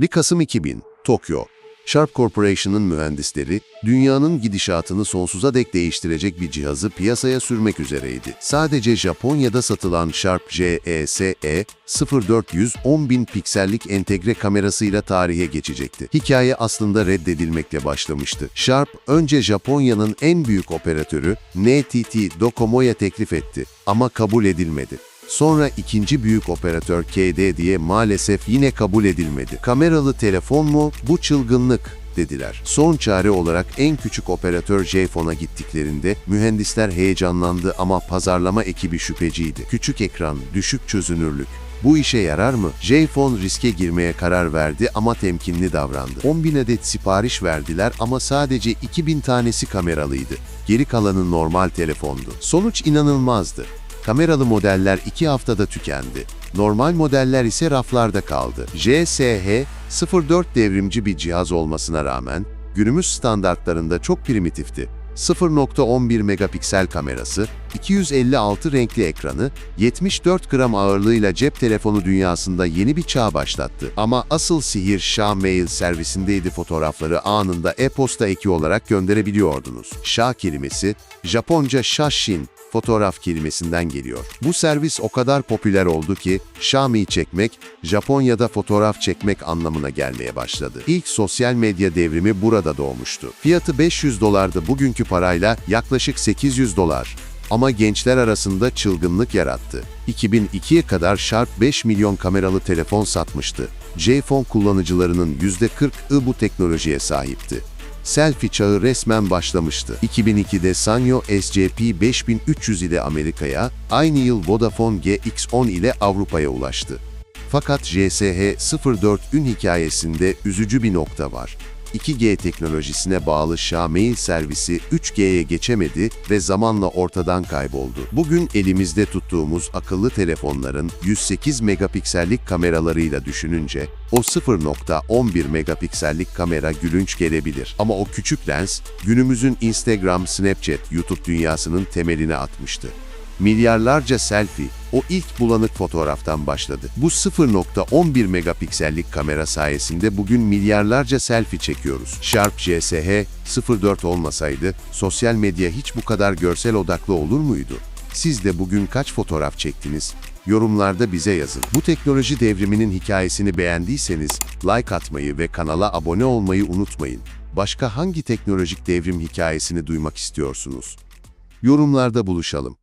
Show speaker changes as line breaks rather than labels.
1 Kasım 2000, Tokyo. Sharp Corporation'ın mühendisleri, dünyanın gidişatını sonsuza dek değiştirecek bir cihazı piyasaya sürmek üzereydi. Sadece Japonya'da satılan Sharp JESE 0400 10.000 piksellik entegre kamerasıyla tarihe geçecekti. Hikaye aslında reddedilmekle başlamıştı. Sharp, önce Japonya'nın en büyük operatörü NTT Docomo'ya teklif etti ama kabul edilmedi. Sonra ikinci büyük operatör KD diye maalesef yine kabul edilmedi. Kameralı telefon mu? Bu çılgınlık dediler. Son çare olarak en küçük operatör J-Phone'a gittiklerinde mühendisler heyecanlandı ama pazarlama ekibi şüpheciydi. Küçük ekran, düşük çözünürlük. Bu işe yarar mı? J-Phone riske girmeye karar verdi ama temkinli davrandı. 10 bin adet sipariş verdiler ama sadece 2000 tanesi kameralıydı. Geri kalanı normal telefondu. Sonuç inanılmazdı. Kameralı modeller 2 haftada tükendi. Normal modeller ise raflarda kaldı. JSH 04 devrimci bir cihaz olmasına rağmen günümüz standartlarında çok primitifti. 0.11 megapiksel kamerası, 256 renkli ekranı, 74 gram ağırlığıyla cep telefonu dünyasında yeni bir çağ başlattı. Ama asıl sihir Shah Mail servisindeydi fotoğrafları anında e-posta eki olarak gönderebiliyordunuz. Shah kelimesi, Japonca Shashin, fotoğraf kelimesinden geliyor. Bu servis o kadar popüler oldu ki Xiaomi çekmek, Japonya'da fotoğraf çekmek anlamına gelmeye başladı. İlk sosyal medya devrimi burada doğmuştu. Fiyatı 500 dolardı bugünkü parayla yaklaşık 800 dolar. Ama gençler arasında çılgınlık yarattı. 2002'ye kadar Sharp 5 milyon kameralı telefon satmıştı. J-Phone kullanıcılarının %40'ı bu teknolojiye sahipti selfie çağı resmen başlamıştı. 2002'de Sanyo SCP 5300 ile Amerika'ya, aynı yıl Vodafone GX10 ile Avrupa'ya ulaştı. Fakat JSH 04'ün hikayesinde üzücü bir nokta var. 2G teknolojisine bağlı Xiaomi servisi 3G'ye geçemedi ve zamanla ortadan kayboldu. Bugün elimizde tuttuğumuz akıllı telefonların 108 megapiksellik kameralarıyla düşününce o 0.11 megapiksellik kamera gülünç gelebilir. Ama o küçük lens günümüzün Instagram, Snapchat, YouTube dünyasının temelini atmıştı. Milyarlarca selfie o ilk bulanık fotoğraftan başladı. Bu 0.11 megapiksellik kamera sayesinde bugün milyarlarca selfie çekiyoruz. Sharp JSH 04 olmasaydı sosyal medya hiç bu kadar görsel odaklı olur muydu? Siz de bugün kaç fotoğraf çektiniz? Yorumlarda bize yazın. Bu teknoloji devriminin hikayesini beğendiyseniz like atmayı ve kanala abone olmayı unutmayın. Başka hangi teknolojik devrim hikayesini duymak istiyorsunuz? Yorumlarda buluşalım.